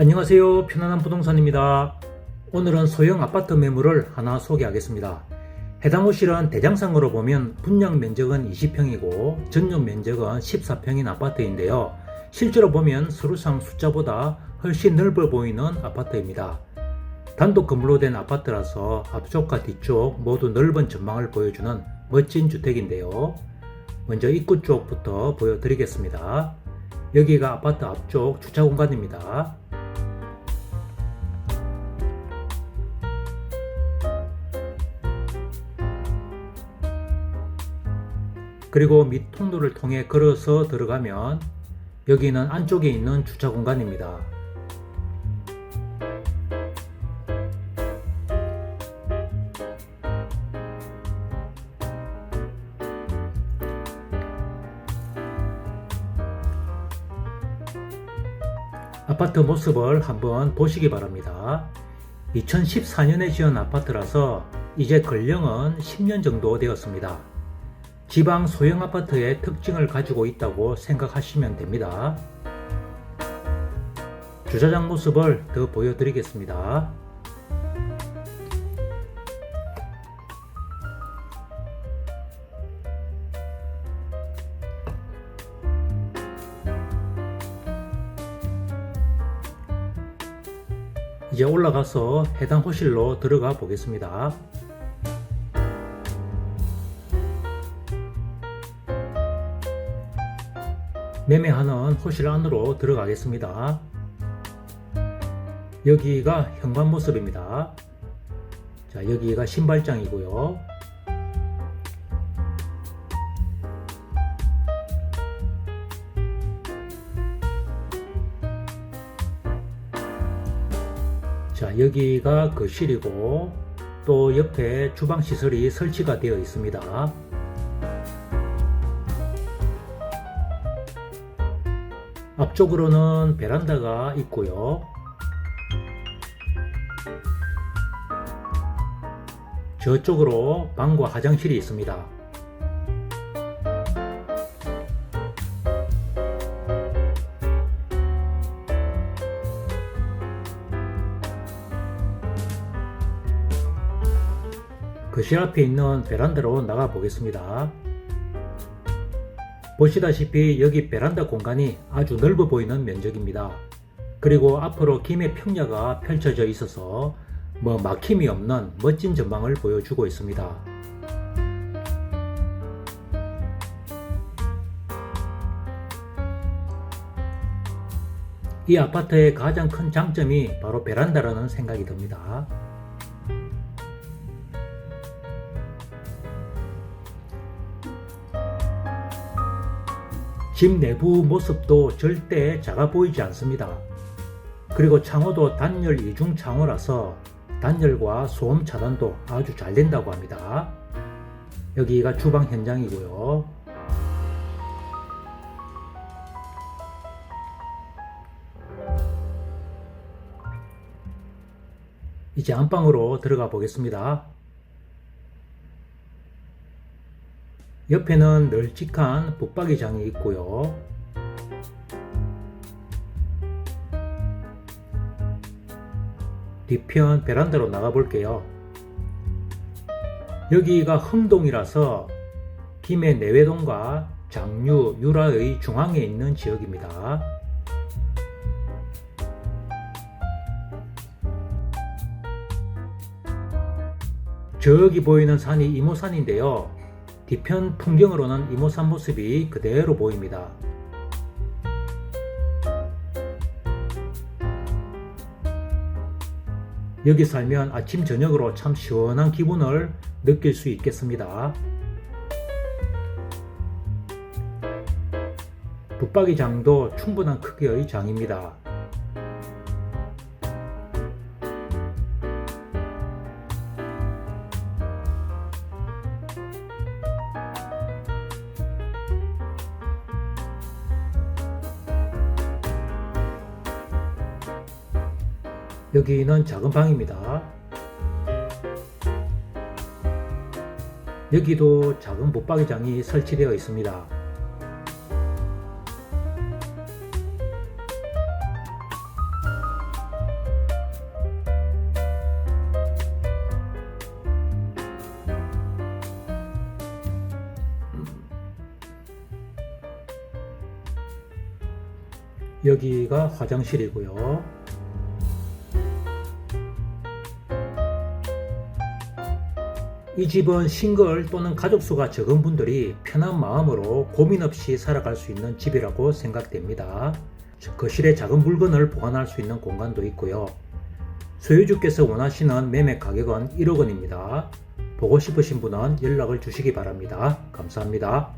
안녕하세요. 편안한 부동산입니다. 오늘은 소형 아파트 매물을 하나 소개하겠습니다. 해당 호실은 대장상으로 보면 분양 면적은 20평이고 전용 면적은 14평인 아파트인데요. 실제로 보면 서류상 숫자보다 훨씬 넓어 보이는 아파트입니다. 단독 건물로 된 아파트라서 앞쪽과 뒤쪽 모두 넓은 전망을 보여주는 멋진 주택인데요. 먼저 입구 쪽부터 보여드리겠습니다. 여기가 아파트 앞쪽 주차 공간입니다. 그리고 밑 통로를 통해 걸어서 들어가면 여기는 안쪽에 있는 주차 공간입니다. 아파트 모습을 한번 보시기 바랍니다. 2014년에 지은 아파트라서 이제 근령은 10년 정도 되었습니다. 지방 소형 아파트의 특징을 가지고 있다고 생각하시면 됩니다. 주차장 모습을 더 보여드리겠습니다. 이제 올라가서 해당 호실로 들어가 보겠습니다. 매매하는 호실 안으로 들어가겠습니다. 여기가 현관 모습입니다. 자, 여기가 신발장이고요. 자, 여기가 거실이고 또 옆에 주방 시설이 설치가 되어 있습니다. 앞쪽으로는 베란다가 있고요. 저쪽으로 방과 화장실이 있습니다. 거실 앞에 있는 베란다로 나가 보겠습니다. 보시다시피 여기 베란다 공간이 아주 넓어 보이는 면적입니다. 그리고 앞으로 김해 평야가 펼쳐져 있어서 뭐 막힘이 없는 멋진 전망을 보여주고 있습니다. 이 아파트의 가장 큰 장점이 바로 베란다라는 생각이 듭니다. 집 내부 모습도 절대 작아 보이지 않습니다. 그리고 창호도 단열 이중 창호라서 단열과 소음 차단도 아주 잘 된다고 합니다. 여기가 주방 현장이고요. 이제 안방으로 들어가 보겠습니다. 옆에는 널찍한 붙박이장이 있고요. 뒤편 베란다로 나가 볼게요. 여기가 흠동이라서 김해 내외동과 장류, 유라의 중앙에 있는 지역입니다. 저기 보이는 산이 이모산인데요. 뒤편 풍경으로는 이모산 모습이 그대로 보입니다. 여기 살면 아침 저녁으로 참 시원한 기분을 느낄 수 있겠습니다. 붙박이 장도 충분한 크기의 장입니다. 여기는 작은 방입니다. 여기도 작은 붙박이장이 설치되어 있습니다. 여기가 화장실이고요. 이 집은 싱글 또는 가족수가 적은 분들이 편한 마음으로 고민 없이 살아갈 수 있는 집이라고 생각됩니다. 거실에 작은 물건을 보관할 수 있는 공간도 있고요. 소유주께서 원하시는 매매 가격은 1억 원입니다. 보고 싶으신 분은 연락을 주시기 바랍니다. 감사합니다.